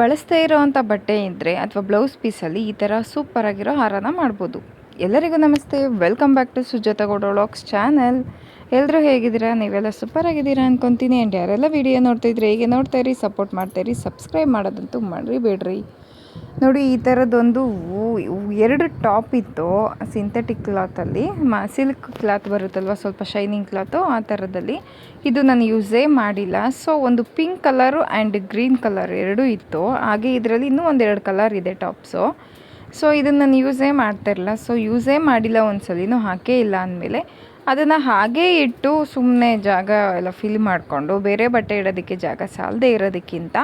ಬಳಸ್ತಾ ಇರೋವಂಥ ಬಟ್ಟೆ ಇದ್ದರೆ ಅಥವಾ ಬ್ಲೌಸ್ ಪೀಸಲ್ಲಿ ಈ ಥರ ಸೂಪರಾಗಿರೋ ಹಾರನ ಮಾಡ್ಬೋದು. ಎಲ್ಲರಿಗೂ ನಮಸ್ತೆ welcome back to Sujata vlogs channel ಎಲ್ಲರೂ ಹೇಗಿದ್ದೀರಾ? ನೀವೆಲ್ಲ ಸೂಪರ್ ಆಗಿದ್ದೀರಾ ಅನ್ಕೊತೀನಿ. ಆ್ಯಂಡ್ ಯಾರೆಲ್ಲ ವಿಡಿಯೋ ನೋಡ್ತಾಯಿದ್ರೆ ಹೇಗೆ ನೋಡ್ತಾ ಇರಿ ಸಪೋರ್ಟ್ ಮಾಡ್ತಾಯಿರಿ ಸಬ್ಸ್ಕ್ರೈಬ್ ಮಾಡೋದಂತೂ ಮಾಡಿರಿ ಬೇಡ್ರಿ ನೋಡಿ, ಈ ಥರದ್ದೊಂದು ಎರಡು ಟಾಪ್ ಇತ್ತು. ಸಿಂಥೆಟಿಕ್ ಕ್ಲಾತಲ್ಲಿ ಮ ಸಿಲ್ಕ್ ಕ್ಲಾತ್ ಬರುತ್ತಲ್ವ, ಸ್ವಲ್ಪ ಶೈನಿಂಗ್ ಕ್ಲಾತು ಆ ಥರದಲ್ಲಿ ಇದು ನಾನು ಯೂಸೇ ಮಾಡಿಲ್ಲ. ಸೊ ಒಂದು pink colour and green colour ಎರಡೂ ಇತ್ತು. ಹಾಗೆ ಇದರಲ್ಲಿ ಇನ್ನೂ ಒಂದೆರಡು ಕಲರ್ ಇದೆ ಟಾಪ್ಸು ಸೊ ಇದನ್ನು ನಾನು ಯೂಸೇ ಮಾಡ್ತಾ ಇರಲಿಲ್ಲ. ಸೊ ಯೂಸೇ ಮಾಡಿಲ್ಲ ಒಂದು ಸಲಿನೂ ಹಾಕೇ ಇಲ್ಲ ಅಂದಮೇಲೆ. ಅದನ್ನು ಹಾಗೇ ಇಟ್ಟು ಸುಮ್ಮನೆ ಜಾಗ ಎಲ್ಲ ಫಿಲ್ ಮಾಡಿಕೊಂಡು, ಬೇರೆ ಬಟ್ಟೆ ಇಡೋದಕ್ಕೆ ಜಾಗ ಸಾಲದೇ ಇರೋದಕ್ಕಿಂತ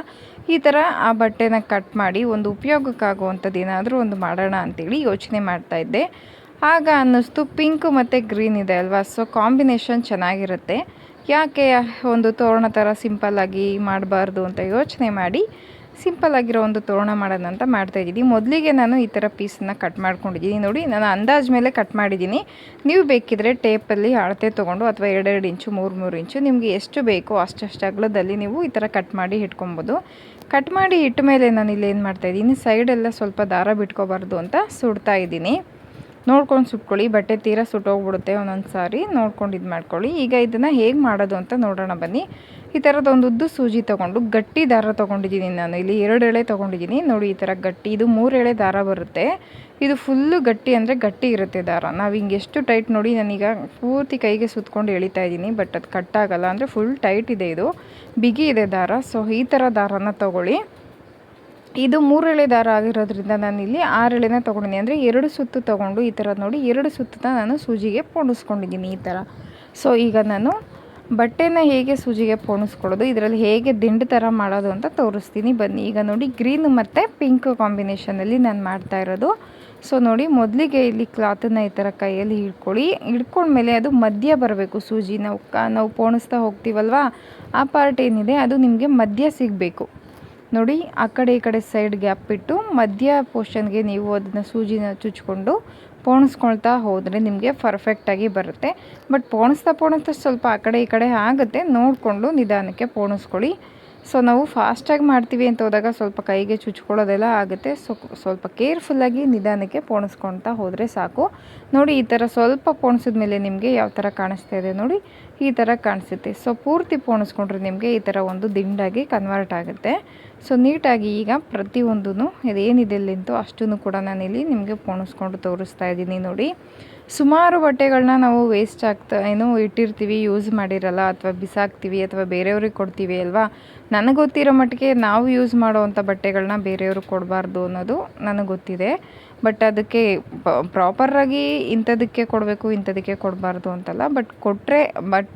ಈ ಥರ ಆ ಬಟ್ಟೆನ ಕಟ್ ಮಾಡಿ ಒಂದು ಉಪಯೋಗಕ್ಕಾಗುವಂಥದ್ದು ಏನಾದರೂ ಒಂದು ಮಾಡೋಣ ಅಂತೇಳಿ ಯೋಚನೆ ಮಾಡ್ತಾ ಇದ್ದೆ. ಆಗ ಅನ್ನಿಸ್ತು ಪಿಂಕ್ ಮತ್ತು ಗ್ರೀನ್ ಇದೆ ಅಲ್ವಾ? ಸೊ ಕಾಂಬಿನೇಷನ್ ಚೆನ್ನಾಗಿರುತ್ತೆ. ಯಾಕೆ ಒಂದು ತೋರಣ ಥರ ಸಿಂಪಲ್ಲಾಗಿ ಮಾಡಬಾರ್ದು ಅಂತ ಯೋಚನೆ ಮಾಡಿ ಸಿಂಪಲ್ ಆಗಿರೋ ಒಂದು ತೋರಣ ಮಾಡೋಣ ಅಂತ ಮಾಡ್ತಾ ಇದ್ದೀನಿ. ಮೊದಲಿಗೆ ನಾನು ಈ ಥರ ಪೀಸನ್ನ ಕಟ್ ಮಾಡ್ಕೊಂಡಿದ್ದೀನಿ. ನೋಡಿ, ನಾನು ಅಂದಾಜು ಮೇಲೆ ಕಟ್ ಮಾಡಿದ್ದೀನಿ. ನೀವು ಬೇಕಿದ್ರೆ ಟೇಪಲ್ಲಿ ಅಳತೆ ತೊಗೊಂಡು ಅಥವಾ ಎರಡೆರಡು ಇಂಚು ಮೂರು ಮೂರು ಇಂಚು ನಿಮಗೆ ಎಷ್ಟು ಬೇಕೋ ಅಷ್ಟಷ್ಟು ಅಗಲದಲ್ಲಿ ನೀವು ಈ ಥರ ಕಟ್ ಮಾಡಿ ಇಟ್ಕೊಬೋದು. ಕಟ್ ಮಾಡಿ ಇಟ್ಟ ಮೇಲೆ ನಾನು ಇಲ್ಲಿ ಏನು ಮಾಡ್ತಾಯಿದ್ದೀನಿ ಸೈಡೆಲ್ಲ ಸ್ವಲ್ಪ ದಾರ ಬಿಟ್ಕೋಬಾರ್ದು ಅಂತ ಸುಡ್ತಾ ಇದ್ದೀನಿ ನೋಡ್ಕೊಂಡು ಸುಟ್ಕೊಳ್ಳಿ, ಬಟ್ಟೆ ತೀರ ಸುಟ್ಟೋಗ್ಬಿಡುತ್ತೆ ಒಂದೊಂದು ಸಾರಿ, ನೋಡ್ಕೊಂಡು ಇದು ಮಾಡ್ಕೊಳ್ಳಿ. ಈಗ ಇದನ್ನು ಹೇಗೆ ಮಾಡೋದು ಅಂತ ನೋಡೋಣ ಬನ್ನಿ. ಈ ಥರದೊಂದು ಉದ್ದು ಸೂಜಿ ತೊಗೊಂಡು, ಗಟ್ಟಿ ದಾರ ತೊಗೊಂಡಿದ್ದೀನಿ ನಾನು. ಇಲ್ಲಿ ಎರಡು ಎಳೆ ತೊಗೊಂಡಿದ್ದೀನಿ. ನೋಡಿ, ಈ ಥರ ಗಟ್ಟಿ, ಇದು ಮೂರು ಎಳೆ ದಾರ ಬರುತ್ತೆ. ಇದು ಫುಲ್ಲು ಗಟ್ಟಿ ಅಂದರೆ ಗಟ್ಟಿ ಇರುತ್ತೆ ದಾರ. ನಾವು ಹಿಂಗೆ ಎಷ್ಟು ಟೈಟ್ ನೋಡಿ ನಾನೀಗ ಪೂರ್ತಿ ಕೈಗೆ ಸುತ್ಕೊಂಡು ಎಳಿತಾ ಇದ್ದೀನಿ, ಬಟ್ ಅದು ಕಟ್ಟಾಗಲ್ಲ ಅಂದರೆ ಫುಲ್ ಟೈಟ್ ಇದೆ ಇದು. ಬಿಗಿ ಇದೆ ದಾರ. ಸೊ ಈ ಥರ ದಾರನ ತೊಗೊಳ್ಳಿ. ಇದು ಮೂರು ಎಳೆ ದಾರ ಆಗಿರೋದ್ರಿಂದ ನಾನು ಇಲ್ಲಿ ಆರು ಎಳೆನ ತೊಗೊಂಡಿದ್ದೀನಿ ಅಂದರೆ ಎರಡು ಸುತ್ತು ತೊಗೊಂಡು ಈ ಥರ ನೋಡಿ ಎರಡು ಸುತ್ತನ ನಾನು ಸೂಜಿಗೆ ಪೋಣಿಸ್ಕೊಂಡಿದ್ದೀನಿ ಈ ಥರ. ಸೊ ಈಗ ನಾನು ಬಟ್ಟೆನ ಹೇಗೆ ಸೂಜಿಗೆ ಪೋಣಿಸ್ಕೊಳ್ಳೋದು, ಇದರಲ್ಲಿ ಹೇಗೆ ದಿಂಡು ಥರ ಮಾಡೋದು ಅಂತ ತೋರಿಸ್ತೀನಿ. ಬನ್ನಿ, ಈಗ ನೋಡಿ ಗ್ರೀನ್ ಮತ್ತು ಪಿಂಕ್ ಕಾಂಬಿನೇಷನಲ್ಲಿ ನಾನು ಮಾಡ್ತಾ ಇರೋದು. ಸೊ ನೋಡಿ ಮೊದಲಿಗೆ ಇಲ್ಲಿ ಕ್ಲಾತನ್ನ ಈ ಥರ ಕೈಯಲ್ಲಿ ಹಿಡ್ಕೊಳ್ಳಿ. ಹಿಡ್ಕೊಂಡ್ಮೇಲೆ ಅದು ಮಧ್ಯ ಬರಬೇಕು ಸೂಜಿ. ನಾವು ನಾವು ಪೋಣಿಸ್ತಾ ಹೋಗ್ತೀವಲ್ವಾ? ಆ ಪಾರ್ಟ್ ಏನಿದೆ, ಅದು ನಿಮಗೆ ಮಧ್ಯ ಸಿಗಬೇಕು. ನೋಡಿ, ಆ ಕಡೆ ಈ ಕಡೆ ಸೈಡ್ ಗ್ಯಾಪ್ ಬಿಟ್ಟು ಮಧ್ಯ ಪೋರ್ಷನ್ಗೆ ನೀವು ಅದನ್ನು ಸೂಜಿನ ಚುಚ್ಕೊಂಡು ಪೋಣಿಸ್ಕೊಳ್ತಾ ಹೋದರೆ ನಿಮಗೆ ಪರ್ಫೆಕ್ಟಾಗಿ ಬರುತ್ತೆ. ಬಟ್ ಪೋಣಿಸ್ತಾ ಪೋಣಿಸ್ತಾ ಸ್ವಲ್ಪ ಆ ಕಡೆ ಈ ಕಡೆ ಆಗುತ್ತೆ. ನೋಡಿಕೊಂಡು ನಿಧಾನಕ್ಕೆ ಪೋಣಿಸ್ಕೊಳ್ಳಿ. ಸೊ ನಾವು ಫಾಸ್ಟಾಗಿ ಮಾಡ್ತೀವಿ ಅಂತ ಹೋದಾಗ ಸ್ವಲ್ಪ ಕೈಗೆ ಚುಚ್ಕೊಳ್ಳೋದೆಲ್ಲ ಆಗುತ್ತೆ. ಸೊ ಸ್ವಲ್ಪ ಕೇರ್ಫುಲ್ಲಾಗಿ ನಿಧಾನಕ್ಕೆ ಪೋಣಿಸ್ಕೊಳ್ತಾ ಹೋದರೆ ಸಾಕು. ನೋಡಿ, ಈ ಥರ ಸ್ವಲ್ಪ ಪೋಣಿಸಿದ ಮೇಲೆ ನಿಮಗೆ ಯಾವ ಥರ ಕಾಣಿಸ್ತಾ ಇದೆ ನೋಡಿ. ಈ ಥರ ಕಾಣಿಸುತ್ತೆ. ಸೊ ಪೂರ್ತಿ ಪೋಣಿಸ್ಕೊಂಡ್ರೆ ನಿಮಗೆ ಈ ಥರ ಒಂದು ದಿಂಡಾಗಿ ಕನ್ವರ್ಟ್ ಆಗುತ್ತೆ. ಸೊ ನೀಟಾಗಿ ಈಗ ಪ್ರತಿಯೊಂದೂ ಇದೇನಿದೆ ಲೆಂತು ಅಷ್ಟನ್ನು ಕೂಡ ನಾನಿಲ್ಲಿ ನಿಮಗೆ ಪೋಣಿಸ್ಕೊಂಡು ತೋರಿಸ್ತಾ ಇದ್ದೀನಿ ನೋಡಿ. ಸುಮಾರು ಬಟ್ಟೆಗಳನ್ನ ನಾವು ವೇಸ್ಟ್ ಆಗ್ತಾ, ಏನು ಇಟ್ಟಿರ್ತೀವಿ ಯೂಸ್ ಮಾಡಿರಲ್ಲ ಅಥವಾ ಬಿಸಾಕ್ತೀವಿ ಅಥವಾ ಬೇರೆಯವ್ರಿಗೆ ಕೊಡ್ತೀವಿ ಅಲ್ವಾ? ನನಗೆ ಗೊತ್ತಿರೋ ಮಟ್ಟಿಗೆ ನಾವು ಯೂಸ್ ಮಾಡೋವಂಥ ಬಟ್ಟೆಗಳನ್ನ ಬೇರೆಯವ್ರಿಗೆ ಕೊಡಬಾರ್ದು ಅನ್ನೋದು ನನಗೆ ಗೊತ್ತಿದೆ ಬಟ್ ಅದಕ್ಕೆ ಪ್ರಾಪರಾಗಿ ಇಂಥದಕ್ಕೆ ಕೊಡಬೇಕು, ಇಂಥದಕ್ಕೆ ಕೊಡಬಾರ್ದು ಅಂತಲ್ಲ. ಬಟ್ ಕೊಟ್ಟರೆ ಬಟ್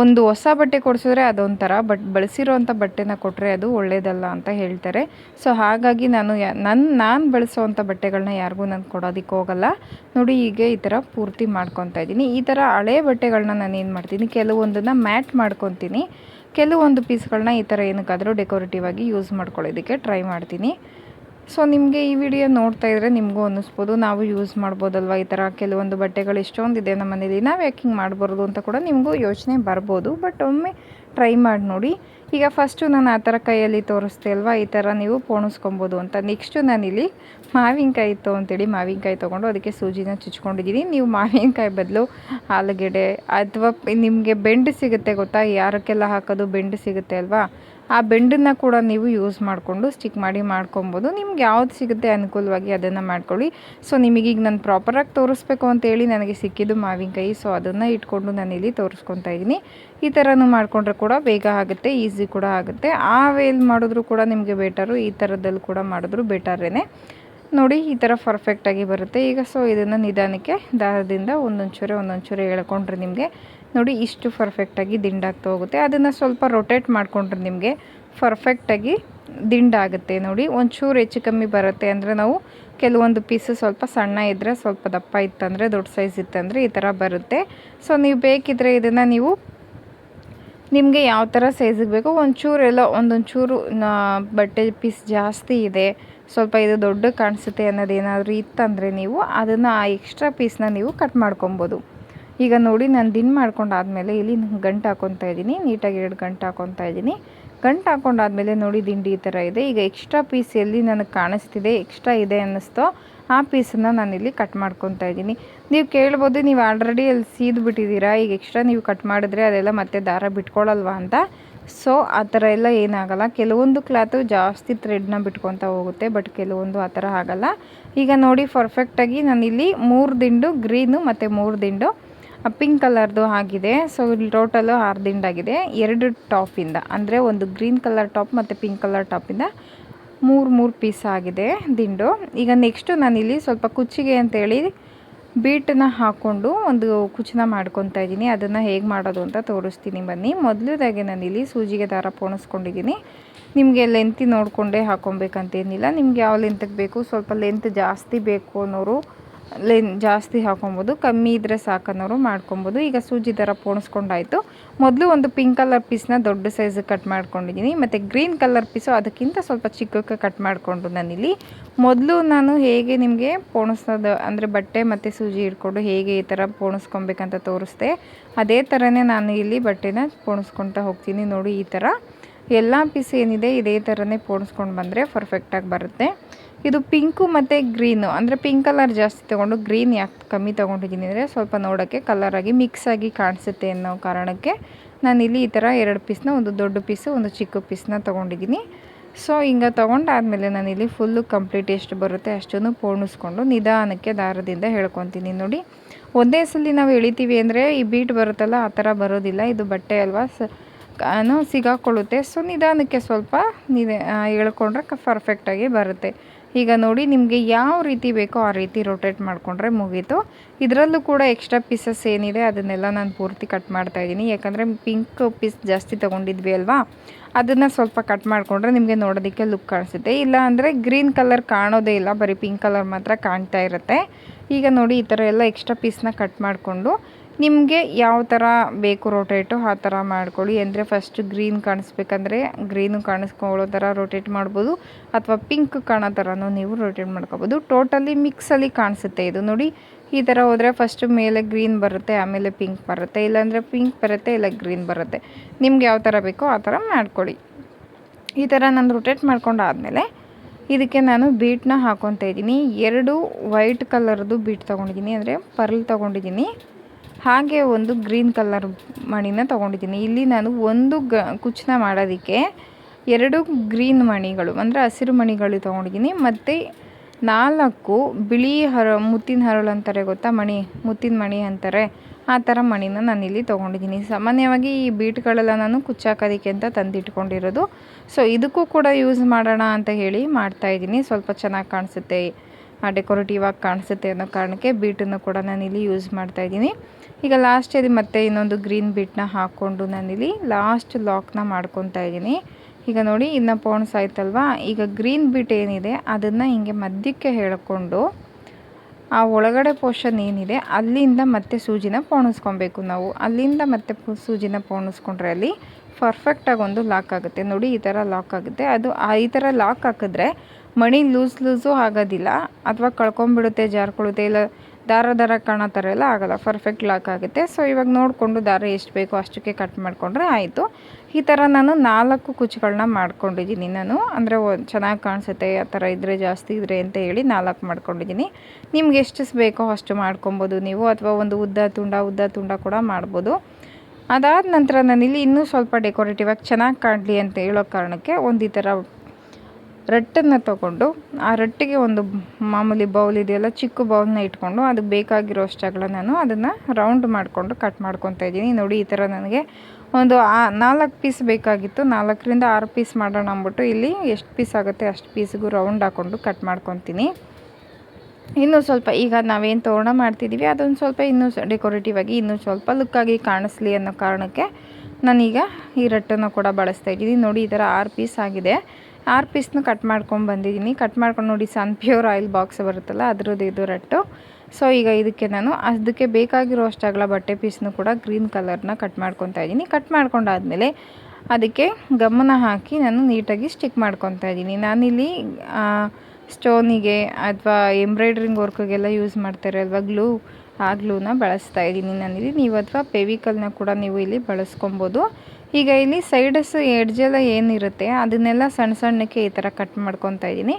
ಒಂದು ಹೊಸ ಬಟ್ಟೆ ಕೊಡಿಸಿದ್ರೆ ಅದೊಂಥರ, ಬಟ್ ಬಳಸಿರೋವಂಥ ಬಟ್ಟೆನ ಕೊಟ್ಟರೆ ಅದು ಒಳ್ಳೆಯದಲ್ಲ ಅಂತ ಹೇಳ್ತಾರೆ. ಸೊ ಹಾಗಾಗಿ ನಾನು ನನ್ನ ನಾನು ಬಳಸೋವಂಥ ಬಟ್ಟೆಗಳನ್ನ ಯಾರಿಗೂ ನಾನು ಕೊಡೋದಕ್ಕೆ ಹೋಗಲ್ಲ. ನೋಡಿ, ಹೀಗೆ ಈ ಥರ ಪೂರ್ತಿ ಮಾಡ್ಕೊತಾ ಇದ್ದೀನಿ. ಈ ಥರ ಹಳೆ ಬಟ್ಟೆಗಳನ್ನ ನಾನು ಏನು ಮಾಡ್ತೀನಿ, ಕೆಲವೊಂದನ್ನು ಮ್ಯಾಟ್ ಮಾಡ್ಕೊತೀನಿ. ಕೆಲವೊಂದು ಪೀಸ್ಗಳನ್ನ ಈ ಥರ ಏನಕ್ಕಾದರೂ ಡೆಕೋರೇಟಿವ್ ಆಗಿ ಯೂಸ್ ಮಾಡ್ಕೊಳ್ಳೋದಕ್ಕೆ ಟ್ರೈ ಮಾಡ್ತೀನಿ. ಸೊ ನಿಮಗೆ ಈ ವಿಡಿಯೋ ನೋಡ್ತಾ ಇದ್ದರೆ ನಿಮಗೂ ಅನ್ನಿಸ್ಬೋದು. ನಾವು ಯೂಸ್ ಮಾಡ್ಬೋದಲ್ವ? ಈ ಥರ ಕೆಲವೊಂದು ಬಟ್ಟೆಗಳು ಎಷ್ಟೊಂದಿದೆ ನಮ್ಮ ಮನೇಲಿ. ನಾವು ಯಾಕಿಂಗ್ ಮಾಡಬಾರ್ದು ಅಂತ ಕೂಡ ನಿಮಗೂ ಯೋಚನೆ ಬರ್ಬೋದು. ಬಟ್ ಒಮ್ಮೆ ಟ್ರೈ ಮಾಡಿ ನೋಡಿ. ಈಗ ಫಸ್ಟು ನಾನು ಆ ಥರ ಕೈಯಲ್ಲಿ ತೋರಿಸ್ತೆ ಅಲ್ವಾ? ಈ ಥರ ನೀವು ಪೋಣಿಸ್ಕೊಬೋದು ಅಂತ. ನೆಕ್ಸ್ಟು ನಾನಿಲ್ಲಿ ಮಾವಿನಕಾಯಿ ಇತ್ತು ಅಂತೇಳಿ ಮಾವಿನಕಾಯಿ ತೊಗೊಂಡು ಅದಕ್ಕೆ ಸೂಜಿನ ಚುಚ್ಕೊಂಡಿದ್ದೀನಿ. ನೀವು ಮಾವಿನಕಾಯಿ ಬದಲು ಆಲೂಗೆಡ್ಡೆ ಅಥವಾ ನಿಮಗೆ ಬೆಂಡು ಸಿಗುತ್ತೆ ಗೊತ್ತಾ? ಯಾರಕ್ಕೆಲ್ಲ ಹಾಕೋದು ಬೆಂಡು ಸಿಗುತ್ತೆ ಅಲ್ವಾ? ಆ ಬೆಂಡನ್ನು ಕೂಡ ನೀವು ಯೂಸ್ ಮಾಡಿಕೊಂಡು ಸ್ಟಿಕ್ ಮಾಡಿ ಮಾಡ್ಕೊಬೋದು. ನಿಮ್ಗೆ ಯಾವ್ದು ಸಿಗುತ್ತೆ ಅನುಕೂಲವಾಗಿ ಅದನ್ನು ಮಾಡ್ಕೊಳ್ಳಿ. ಸೊ ನಿಮಗೀಗ ನಾನು ಪ್ರಾಪರಾಗಿ ತೋರಿಸ್ಬೇಕು ಅಂತೇಳಿ ನನಗೆ ಸಿಕ್ಕಿದ್ದು ಮಾವಿನಕಾಯಿ. ಸೊ ಅದನ್ನು ಇಟ್ಕೊಂಡು ನಾನಿಲ್ಲಿ ತೋರಿಸ್ಕೊತಾ ಇದ್ದೀನಿ. ಈ ಥರನೂ ಮಾಡಿಕೊಂಡ್ರೆ ಕೂಡ ಬೇಗ ಆಗುತ್ತೆ, ಈಸಿ ಕೂಡ ಆಗುತ್ತೆ. ಆ ವೇಲ್ ಮಾಡಿದ್ರು ಕೂಡ ನಿಮಗೆ ಬೆಟರು ಈ ಥರದಲ್ಲಿ ಕೂಡ ಮಾಡಿದ್ರು ಬೆಟರೇನೆ ನೋಡಿ, ಈ ಥರ ಪರ್ಫೆಕ್ಟಾಗಿ ಬರುತ್ತೆ. ಈಗ ಸೊ ಇದನ್ನು ನಿಧಾನಕ್ಕೆ ದಾರದಿಂದ ಒಂದೊಂಚೂರೆ ಒಂದೊಂಚೂರೆ ಹೇಳ್ಕೊಂಡ್ರೆ ನಿಮಗೆ ನೋಡಿ, ಇಷ್ಟು ಪರ್ಫೆಕ್ಟಾಗಿ ದಿಂಡಾಗ್ತಾ ಹೋಗುತ್ತೆ. ಅದನ್ನು ಸ್ವಲ್ಪ ರೊಟೇಟ್ ಮಾಡಿಕೊಂಡ್ರೆ ನಿಮಗೆ ಪರ್ಫೆಕ್ಟಾಗಿ ದಿಂಡಾಗುತ್ತೆ ನೋಡಿ, ಒಂಚೂರು ಹೆಚ್ಚು ಕಮ್ಮಿ ಬರುತ್ತೆ ಅಂದರೆ ನಾವು ಕೆಲವೊಂದು ಪೀಸು ಸ್ವಲ್ಪ ಸಣ್ಣ ಇದ್ದರೆ ಸ್ವಲ್ಪ ದಪ್ಪ ಇತ್ತಂದರೆ, ದೊಡ್ಡ ಸೈಜ್ ಇತ್ತಂದರೆ ಈ ಥರ ಬರುತ್ತೆ. ಸೊ ನೀವು ಬೇಕಿದ್ದರೆ ಇದನ್ನು ನೀವು ನಿಮಗೆ ಯಾವ ಥರ ಸೈಜಿಗೆ ಬೇಕೋ ಒಂಚೂರೆಲ್ಲ ಒಂದೊಂಚೂರು ಬಟ್ಟೆ ಪೀಸ್ ಜಾಸ್ತಿ ಇದೆ, ಸ್ವಲ್ಪ ಇದು ದೊಡ್ಡ ಕಾಣಿಸುತ್ತೆ ಅನ್ನೋದೇನಾದರೂ ಇತ್ತಂದರೆ ನೀವು ಅದನ್ನು ಆ ಎಕ್ಸ್ಟ್ರಾ ಪೀಸ್ನ ನೀವು ಕಟ್ ಮಾಡ್ಕೊಬೋದು. ಈಗ ನೋಡಿ ನಾನು ದಿನ ಮಾಡ್ಕೊಂಡಾದ್ಮೇಲೆ ಇಲ್ಲಿ ಗಂಟು ಹಾಕೊತಾ ಇದ್ದೀನಿ ನೀಟಾಗಿ ಎರಡು ಗಂಟು ಹಾಕೊತಾ ಇದ್ದೀನಿ ಗಂಟು ಹಾಕೊಂಡಾದ್ಮೇಲೆ ನೋಡಿ ದಿಂಡಿ ಈ ಥರ ಇದೆ. ಈಗ ಎಕ್ಸ್ಟ್ರಾ ಪೀಸ್ ಎಲ್ಲಿ ನನಗೆ ಕಾಣಿಸ್ತಿದೆ ಎಕ್ಸ್ಟ್ರಾ ಇದೆ ಅನ್ನಿಸ್ತೋ ಆ ಪೀಸನ್ನು ನಾನಿಲ್ಲಿ ಕಟ್ ಮಾಡ್ಕೊತಾ ಇದ್ದೀನಿ ನೀವು ಕೇಳ್ಬೋದು, ನೀವು ಆಲ್ರೆಡಿ ಅಲ್ಲಿ ಸೀದ್ ಬಿಟ್ಟಿದ್ದೀರಾ, ಈಗ ಎಕ್ಸ್ಟ್ರಾ ನೀವು ಕಟ್ ಮಾಡಿದ್ರೆ ಅದೆಲ್ಲ ಮತ್ತೆ ದಾರ ಬಿಟ್ಕೊಳ್ಳಲ್ವಾ ಅಂತ. ಸೊ ಆ ಥರ ಎಲ್ಲ ಏನಾಗಲ್ಲ. ಕೆಲವೊಂದು ಕ್ಲಾತು ಜಾಸ್ತಿ ಥ್ರೆಡ್ನ ಬಿಟ್ಕೊತಾ ಹೋಗುತ್ತೆ ಬಟ್ ಕೆಲವೊಂದು ಆ ಥರ ಆಗಲ್ಲ. ಈಗ ನೋಡಿ ಪರ್ಫೆಕ್ಟಾಗಿ ನಾನಿಲ್ಲಿ ಮೂರು ದಿಂಡು ಗ್ರೀನು ಮತ್ತು ಮೂರು ದಿಂಡು ಪಿಂಕ್ ಕಲರ್ದು ಆಗಿದೆ. ಸೊ ಇಲ್ಲಿ ಟೋಟಲು ಆರು ದಿಂಡಾಗಿದೆ ಎರಡು ಟಾಪಿಂದ ಅಂದರೆ ಒಂದು ಗ್ರೀನ್ ಕಲರ್ ಟಾಪ್ ಮತ್ತು ಪಿಂಕ್ ಕಲರ್ ಟಾಪಿಂದ ಮೂರು ಮೂರು ಪೀಸ್ ಆಗಿದೆ ದಿಂಡು. ಈಗ ನೆಕ್ಸ್ಟು ನಾನಿಲ್ಲಿ ಸ್ವಲ್ಪ ಕುಚ್ಚಿಗೆ ಅಂತೇಳಿ ಬೀಟನ್ನ ಹಾಕ್ಕೊಂಡು ಒಂದು ಕುಚ್ಚನ ಮಾಡ್ಕೊತಾ ಇದ್ದೀನಿ. ಅದನ್ನು ಹೇಗೆ ಮಾಡೋದು ಅಂತ ತೋರಿಸ್ತೀನಿ ಬನ್ನಿ. ಮೊದಲದಾಗೆ ನಾನಿಲ್ಲಿ ಸೂಜಿಗೆ ದಾರ ಪೋಣಿಸ್ಕೊಂಡಿದ್ದೀನಿ. ನಿಮಗೆ ಲೆಂತಿ ನೋಡಿಕೊಂಡೇ ಹಾಕೊಬೇಕಂತೇನಿಲ್ಲ. ನಿಮ್ಗೆ ಯಾವ ಲೆಂತಿಗೆ ಬೇಕು, ಸ್ವಲ್ಪ ಲೆಂತ್ ಜಾಸ್ತಿ ಬೇಕು ಅನ್ನೋರು ಲೆನ್ ಜಾಸ್ತಿ ಹಾಕೊಬೋದು, ಕಮ್ಮಿ ಇದ್ದರೆ ಸಾಕನ್ನೋರು ಮಾಡ್ಕೊಬೋದು. ಈಗ ಸೂಜಿ ಥರ ಪೋಣಿಸ್ಕೊಂಡಾಯಿತು. ಮೊದಲು ಒಂದು ಪಿಂಕ್ ಕಲರ್ ಪೀಸ್ನ ದೊಡ್ಡ ಸೈಜ್ ಕಟ್ ಮಾಡ್ಕೊಂಡಿದ್ದೀನಿ ಮತ್ತು ಗ್ರೀನ್ ಕಲರ್ ಪೀಸು ಅದಕ್ಕಿಂತ ಸ್ವಲ್ಪ ಚಿಕ್ಕಕ್ಕೆ ಕಟ್ ಮಾಡಿಕೊಂಡು ನಾನಿಲ್ಲಿ. ಮೊದಲು ನಾನು ಹೇಗೆ ನಿಮಗೆ ಪೋಣಿಸೋದು ಅಂದರೆ ಬಟ್ಟೆ ಮತ್ತು ಸೂಜಿ ಹಿಡ್ಕೊಂಡು ಹೇಗೆ ಈ ಥರ ಪೋಣಿಸ್ಕೊಬೇಕಂತ ತೋರಿಸ್ದೆ, ಅದೇ ಥರನೇ ನಾನು ಇಲ್ಲಿ ಬಟ್ಟೆನ ಪೋಣಿಸ್ಕೊತಾ ಹೋಗ್ತೀನಿ ನೋಡಿ ಈ ಥರ. ಎಲ್ಲ ಪೀಸ್ ಏನಿದೆ ಇದೇ ಥರನೇ ಪೋಣಿಸ್ಕೊಂಡು ಬಂದರೆ ಪರ್ಫೆಕ್ಟಾಗಿ ಬರುತ್ತೆ. ಇದು ಪಿಂಕು ಮತ್ತು ಗ್ರೀನು. ಅಂದರೆ ಪಿಂಕ್ ಕಲರ್ ಜಾಸ್ತಿ ತೊಗೊಂಡು ಗ್ರೀನ್ ಯಾಕೆ ಕಮ್ಮಿ ತೊಗೊಂಡಿದ್ದೀನಿ ಅಂದರೆ ಸ್ವಲ್ಪ ನೋಡೋಕ್ಕೆ ಕಲರಾಗಿ ಮಿಕ್ಸ್ ಆಗಿ ಕಾಣಿಸುತ್ತೆ ಅನ್ನೋ ಕಾರಣಕ್ಕೆ ನಾನಿಲ್ಲಿ ಈ ಥರ ಎರಡು ಪೀಸ್ನ ಒಂದು ದೊಡ್ಡ ಪೀಸು ಒಂದು ಚಿಕ್ಕ ಪೀಸ್ನ ತೊಗೊಂಡಿದ್ದೀನಿ. ಸೊ ಹಿಂಗೆ ತೊಗೊಂಡಾದಮೇಲೆ ನಾನಿಲ್ಲಿ ಫುಲ್ಲು ಕಂಪ್ಲೀಟ್ ಎಷ್ಟು ಬರುತ್ತೆ ಅಷ್ಟನ್ನು ಪೂರ್ಣಿಸ್ಕೊಂಡು ನಿಧಾನಕ್ಕೆ ದಾರದಿಂದ ಹೇಳ್ಕೊತೀನಿ ನೋಡಿ. ಒಂದೇ ಸಲ ನಾವು ಎಳಿತೀವಿ ಅಂದರೆ ಈ ಬೀಟ್ ಬರುತ್ತಲ್ಲ, ಆ ಥರ ಬರೋದಿಲ್ಲ. ಇದು ಬಟ್ಟೆ ಅಲ್ವಾ? ಸಿಗಾಕೊಳ್ಳುತ್ತೆ. ಸೊ ನಿಧಾನಕ್ಕೆ ಸ್ವಲ್ಪ ನಿಧ ಹೇಳ್ಕೊಂಡ್ರೆ ಪರ್ಫೆಕ್ಟಾಗಿ ಬರುತ್ತೆ. ಈಗ ನೋಡಿ ನಿಮಗೆ ಯಾವ ರೀತಿ ಬೇಕೋ ಆ ರೀತಿ ರೊಟೇಟ್ ಮಾಡಿಕೊಂಡ್ರೆ ಮುಗೀತು. ಇದರಲ್ಲೂ ಕೂಡ ಎಕ್ಸ್ಟ್ರಾ ಪೀಸಸ್ ಏನಿದೆ ಅದನ್ನೆಲ್ಲ ನಾನು ಪೂರ್ತಿ ಕಟ್ ಮಾಡ್ತಾ ಇದ್ದೀನಿ. ಯಾಕಂದರೆ ಪಿಂಕ್ ಪೀಸ್ ಜಾಸ್ತಿ ತೊಗೊಂಡಿದ್ವಿ ಅಲ್ವಾ? ಅದನ್ನು ಸ್ವಲ್ಪ ಕಟ್ ಮಾಡಿಕೊಂಡ್ರೆ ನಿಮಗೆ ನೋಡೋದಕ್ಕೆ ಲುಕ್ ಕಾಣಿಸುತ್ತೆ. ಇಲ್ಲ ಅಂದರೆ ಗ್ರೀನ್ ಕಲರ್ ಕಾಣೋದೇ ಇಲ್ಲ. ಬರೀ ಪಿಂಕ್ ಕಲರ್ ಮಾತ್ರ ಕಾಣ್ತಾ ಇರುತ್ತೆ. ಈಗ ನೋಡಿ ಈ ಥರ ಎಲ್ಲ ಎಕ್ಸ್ಟ್ರಾ ಪೀಸ್ನ ಕಟ್ ಮಾಡಿಕೊಂಡು ನಿಮಗೆ ಯಾವ ಥರ ಬೇಕು ರೊಟೇಟು ಆ ಥರ ಮಾಡ್ಕೊಳ್ಳಿ. ಅಂದರೆ ಫಸ್ಟ್ ಗ್ರೀನ್ ಕಾಣಿಸ್ಬೇಕಂದ್ರೆ ಗ್ರೀನು ಕಾಣಿಸ್ಕೊಳ್ಳೋ ಥರ ರೊಟೇಟ್ ಮಾಡ್ಬೋದು. ಅಥವಾ ಪಿಂಕ್ ಕಾಣೋ ಥರನೂ ನೀವು ರೊಟೇಟ್ ಮಾಡ್ಕೋಬೋದು. ಟೋಟಲಿ ಮಿಕ್ಸಲ್ಲಿ ಕಾಣಿಸುತ್ತೆ ಇದು ನೋಡಿ. ಈ ಥರ ಹೋದರೆ ಫಸ್ಟ್ ಮೇಲೆ ಗ್ರೀನ್ ಬರುತ್ತೆ, ಆಮೇಲೆ ಪಿಂಕ್ ಬರುತ್ತೆ. ಇಲ್ಲಾಂದರೆ ಪಿಂಕ್ ಬರುತ್ತೆ, ಇಲ್ಲ ಗ್ರೀನ್ ಬರುತ್ತೆ. ನಿಮ್ಗೆ ಯಾವ ಥರ ಬೇಕೋ ಆ ಥರ ಮಾಡ್ಕೊಳ್ಳಿ. ಈ ಥರ ನಾನು ರೊಟೇಟ್ ಮಾಡ್ಕೊಂಡಾದಮೇಲೆ ಇದಕ್ಕೆ ನಾನು ಬೀಟ್ನ ಹಾಕೊತಾ ಇದ್ದೀನಿ. ಎರಡು ವೈಟ್ ಕಲರ್ದು ಬೀಟ್ ತೊಗೊಂಡಿದ್ದೀನಿ. ಅಂದರೆ ಪರ್ಲ್ ತೊಗೊಂಡಿದ್ದೀನಿ. ಹಾಗೆ ಒಂದು ಗ್ರೀನ್ ಕಲರ್ ಮಣಿನ ತೊಗೊಂಡಿದ್ದೀನಿ. ಇಲ್ಲಿ ನಾನು ಒಂದು ಗ, ಕುಚ್ಚನ್ನ ಮಾಡೋದಕ್ಕೆ ಎರಡು ಗ್ರೀನ್ ಮಣಿಗಳು, ಅಂದರೆ ಹಸಿರು ಮಣಿಗಳು ತೊಗೊಂಡಿದ್ದೀನಿ. ಮತ್ತು ನಾಲ್ಕು ಬಿಳಿ ಹರ, ಮುತ್ತಿನ ಹರಳು ಅಂತಾರೆ ಗೊತ್ತಾ? ಮಣಿ, ಮುತ್ತಿನ ಮಣಿ ಅಂತಾರೆ. ಆ ಥರ ಮಣಿನ ನಾನಿಲ್ಲಿ ತೊಗೊಂಡಿದ್ದೀನಿ. ಸಾಮಾನ್ಯವಾಗಿ ಈ ಬೀಟ್ಗಳೆಲ್ಲ ನಾನು ಕುಚ್ಚಾಕೋದಕ್ಕೆ ಅಂತ ತಂದಿಟ್ಕೊಂಡಿರೋದು. ಸೊ ಇದಕ್ಕೂ ಕೂಡ ಯೂಸ್ ಮಾಡೋಣ ಅಂತ ಹೇಳಿ ಮಾಡ್ತಾಯಿದ್ದೀನಿ ಸ್ವಲ್ಪ ಚೆನ್ನಾಗಿ ಕಾಣಿಸುತ್ತೆ. ಡೆಕೋರೇಟಿವ್ ಆಗಿ ಕಾಣಿಸುತ್ತೆ ಅನ್ನೋ ಕಾರಣಕ್ಕೆ ಬೀಟನ್ನು ಕೂಡ ನಾನಿಲ್ಲಿ ಯೂಸ್ ಮಾಡ್ತಾಯಿದ್ದೀನಿ ಈಗ ಲಾಸ್ಟಲ್ಲಿ ಮತ್ತೆ ಇನ್ನೊಂದು ಗ್ರೀನ್ ಬೀಟ್ನ ಹಾಕ್ಕೊಂಡು ನಾನಿಲ್ಲಿ ಲಾಸ್ಟ್ ಲಾಕ್ನ ಮಾಡ್ಕೊತಾ ಇದ್ದೀನಿ. ಈಗ ನೋಡಿ, ಇನ್ನು ಪೋಣ್ಸ್ ಆಯ್ತಲ್ವಾ? ಈಗ ಗ್ರೀನ್ ಬೀಟ್ ಏನಿದೆ, ಅದನ್ನು ಹಿಂಗೆ ಮಧ್ಯಕ್ಕೆ ಹೇಳಿಕೊಂಡು ಆ ಒಳಗಡೆ ಪೋರ್ಷನ್ ಏನಿದೆ, ಅಲ್ಲಿಂದ ಮತ್ತೆ ಸೂಜಿನ ಪೋಣಿಸ್ಕೊಬೇಕು ನಾವು. ಅಲ್ಲಿಂದ ಮತ್ತೆ ಸೂಜಿನ ಪೋಣಿಸ್ಕೊಂಡ್ರೆ ಅಲ್ಲಿ ಪರ್ಫೆಕ್ಟಾಗಿ ಒಂದು ಲಾಕ್ ಆಗುತ್ತೆ. ನೋಡಿ, ಈ ಥರ ಲಾಕ್ ಆಗುತ್ತೆ. ಅದು ಈ ಥರ ಲಾಕ್ ಹಾಕಿದ್ರೆ ಮಣಿ ಲೂಸ್ ಲೂಸು ಆಗೋದಿಲ್ಲ. ಅಥವಾ ಕಳ್ಕೊಂಬಿಡುತ್ತೆ, ಜಾರ್ಕೊಳ್ಳುತ್ತೆ, ಇಲ್ಲ ದಾರ ದಾರ ಕಾಣೋ ಥರ ಎಲ್ಲ ಆಗೋಲ್ಲ. ಪರ್ಫೆಕ್ಟ್ ಲಾಕ್ ಆಗುತ್ತೆ. ಸೊ ಇವಾಗ ನೋಡಿಕೊಂಡು ದಾರ ಎಷ್ಟು ಬೇಕೋ ಅಷ್ಟಕ್ಕೆ ಕಟ್ ಮಾಡಿಕೊಂಡ್ರೆ ಆಯಿತು. ಈ ಥರ ನಾನು ನಾಲ್ಕು ಕುಚ್ಚುಗಳನ್ನ ಮಾಡ್ಕೊಂಡಿದ್ದೀನಿ ನಾನು. ಅಂದರೆ ಚೆನ್ನಾಗಿ ಕಾಣಿಸುತ್ತೆ, ಆ ಥರ ಇದ್ದರೆ ಜಾಸ್ತಿ ಇದ್ರೆ ಅಂತ ಹೇಳಿ ನಾಲ್ಕು ಮಾಡ್ಕೊಂಡಿದ್ದೀನಿ. ನಿಮ್ಗೆ ಎಷ್ಟು ಬೇಕೋ ಅಷ್ಟು ಮಾಡ್ಕೊಬೋದು ನೀವು. ಅಥವಾ ಒಂದು ಉದ್ದ ತುಂಡ ಉದ್ದ ತುಂಡ ಕೂಡ ಮಾಡ್ಬೋದು. ಅದಾದ ನಂತರ ನಾನಿಲ್ಲಿ ಇನ್ನೂ ಸ್ವಲ್ಪ ಡೆಕೋರೇಟಿವ್ ಆಗಿ ಚೆನ್ನಾಗಿ ಕಾಣಲಿ ಅಂತ ಹೇಳೋ ಕಾರಣಕ್ಕೆ ಒಂದು ಈ ಥರ ರಟ್ಟನ್ನು ತಗೊಂಡು ಆ ರಟ್ಟಿಗೆ ಒಂದು ಮಾಮೂಲಿ ಬೌಲ್ ಇದೆಯಲ್ಲ, ಚಿಕ್ಕ ಬೌಲ್ನ ಇಟ್ಕೊಂಡು ಅದಕ್ಕೆ ಬೇಕಾಗಿರೋ ಅಷ್ಟಾಗಲ ನಾನು ಅದನ್ನು ರೌಂಡ್ ಮಾಡಿಕೊಂಡು ಕಟ್ ಮಾಡ್ಕೊತ ಇದ್ದೀನಿ. ನೋಡಿ, ಈ ಥರ ನನಗೆ ಒಂದು ಆ ನಾಲ್ಕು ಪೀಸ್ ಬೇಕಾಗಿತ್ತು. ನಾಲ್ಕರಿಂದ ಆರು ಪೀಸ್ ಮಾಡೋಣ ಅಂದ್ಬಿಟ್ಟು ಇಲ್ಲಿ ಎಷ್ಟು ಪೀಸ್ ಆಗುತ್ತೆ ಅಷ್ಟು ಪೀಸ್ಗೂ ರೌಂಡ್ ಹಾಕ್ಕೊಂಡು ಕಟ್ ಮಾಡ್ಕೊತೀನಿ. ಇನ್ನೂ ಸ್ವಲ್ಪ ಈಗ ನಾವೇನು ತೋರಣ ಮಾಡ್ತಿದ್ದೀವಿ ಅದೊಂದು ಸ್ವಲ್ಪ ಇನ್ನೂ ಡೆಕೋರೇಟಿವ್ ಆಗಿ ಇನ್ನೂ ಸ್ವಲ್ಪ ಲುಕ್ಕಾಗಿ ಕಾಣಿಸ್ಲಿ ಅನ್ನೋ ಕಾರಣಕ್ಕೆ ನಾನೀಗ ಈ ರಟ್ಟನ್ನು ಕೂಡ ಬಳಸ್ತಾ ಇದ್ದೀನಿ. ನೋಡಿ, ಈ ಥರ ಆರು ಪೀಸ್ ಆಗಿದೆ. ಆರು ಪೀಸ್ನು ಕಟ್ ಮಾಡ್ಕೊಂಡು ಬಂದಿದ್ದೀನಿ. ಕಟ್ ಮಾಡ್ಕೊಂಡು ನೋಡಿ ಸನ್ ಪ್ಯೂರ್ ಆಯಿಲ್ ಬಾಕ್ಸ್ ಬರುತ್ತಲ್ಲ, ಅದ್ರದ್ದು ಇದು ರಟ್ಟು. ಸೊ ಈಗ ಇದಕ್ಕೆ ನಾನು ಅದಕ್ಕೆ ಬೇಕಾಗಿರೋ ಅಷ್ಟಾಗಲ ಬಟ್ಟೆ ಪೀಸ್ನು ಕೂಡ ಗ್ರೀನ್ ಕಲರ್ನ ಕಟ್ ಮಾಡ್ಕೊತಾ ಇದ್ದೀನಿ. ಕಟ್ ಮಾಡ್ಕೊಂಡಾದಮೇಲೆ ಅದಕ್ಕೆ ಗಮನ ಹಾಕಿ ನಾನು ನೀಟಾಗಿ ಸ್ಟಿಕ್ ಮಾಡ್ಕೊತಾ ಇದ್ದೀನಿ. ನಾನಿಲ್ಲಿ ಸ್ಟೋನಿಗೆ ಅಥವಾ ಎಂಬ್ರಾಯ್ಡ್ರಿಂಗ್ ವರ್ಕ್ಗೆಲ್ಲ ಯೂಸ್ ಮಾಡ್ತಾರೆ ಅಲ್ವಾ ಗ್ಲೂ, ಆ ಗ್ಲೂನ ಬಳಸ್ತಾ ಇದ್ದೀನಿ ನಾನಿಲ್ಲಿ. ನೀವು ಅಥವಾ ಪೆವಿಕಲ್ನ ಕೂಡ ನೀವು ಇಲ್ಲಿ ಬಳಸ್ಕೊಬೋದು. ಈಗ ಇಲ್ಲಿ ಸೈಡಸ್ ಎಡ್ಜೆಲ್ಲ ಏನಿರುತ್ತೆ, ಅದನ್ನೆಲ್ಲ ಸಣ್ಣ ಸಣ್ಣಕ್ಕೆ ಈ ಥರ ಕಟ್ ಮಾಡ್ಕೊತಾ ಇದ್ದೀನಿ